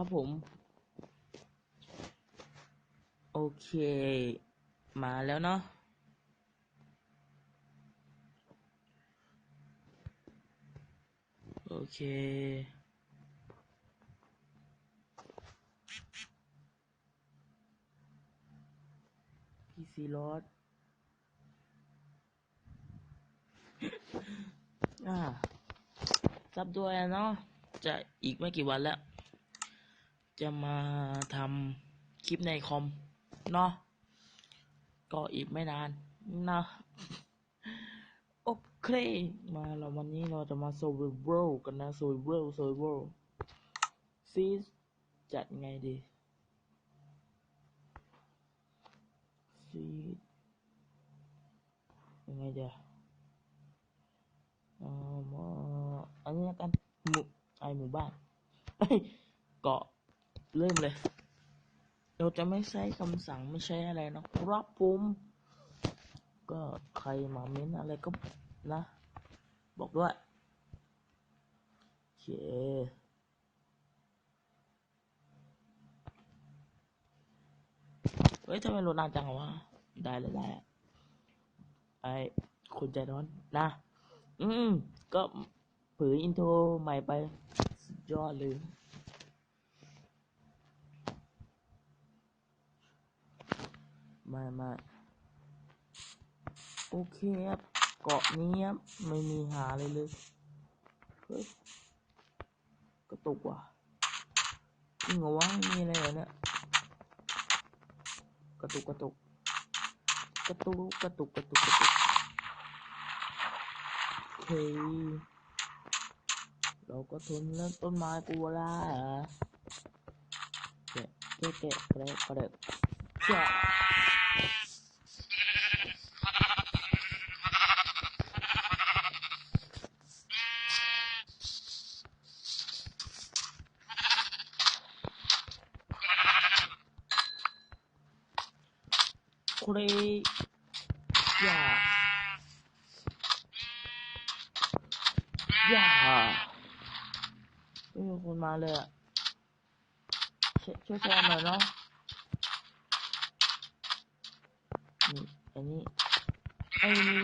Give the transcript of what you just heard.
ครับผม โอเค มาแล้วเนาะโอเค พีซีรถอ่าซับด้วยเนาะ จะอีกไม่กี่วันแล้ว จะมาทำคลิปในคอมเนาะก็อีกไม่นานนะโอเคมาเราวันนี้เราจะมา survival กันนะ survival survival ซีจัดไงดีซียังไงเดียวอ่อมาอันนี้กันหมู่ไอหมู่บ้านเกาะ เริ่มเลย เราจะไม่ใช้คำสั่งไม่ใช้อะไรนะครับผมก็ใครมาเม้นอะไรก็นะ บอกด้วยโอเคเฮ้ยทำไมรถนานจังวะได้เลยได้ไอคุณใจร้อนนะ อืมก็เผยอินโทรใหม่ไป สุดยอดเลย มามาโอเคครับเกาะนี้ครับไม่มีหาเลยเลยเฮ้ยกระตุกว่ะจริงเหรอวะไม่มีอะไรเหรอเนี่ยกระตุกกระตุกกระตุกกระตุกกระตุกกระตุกโอเคเราก็ทนแล้วต้นไม้กูละเหรอแกะแกะแกะแกะแกะแกะ これ、いやอย่าไม่มีคนมาเลยอ่ะช่วยช่วยแชร์หน่อยเนาะ นี่อันนี้ไอ้นี่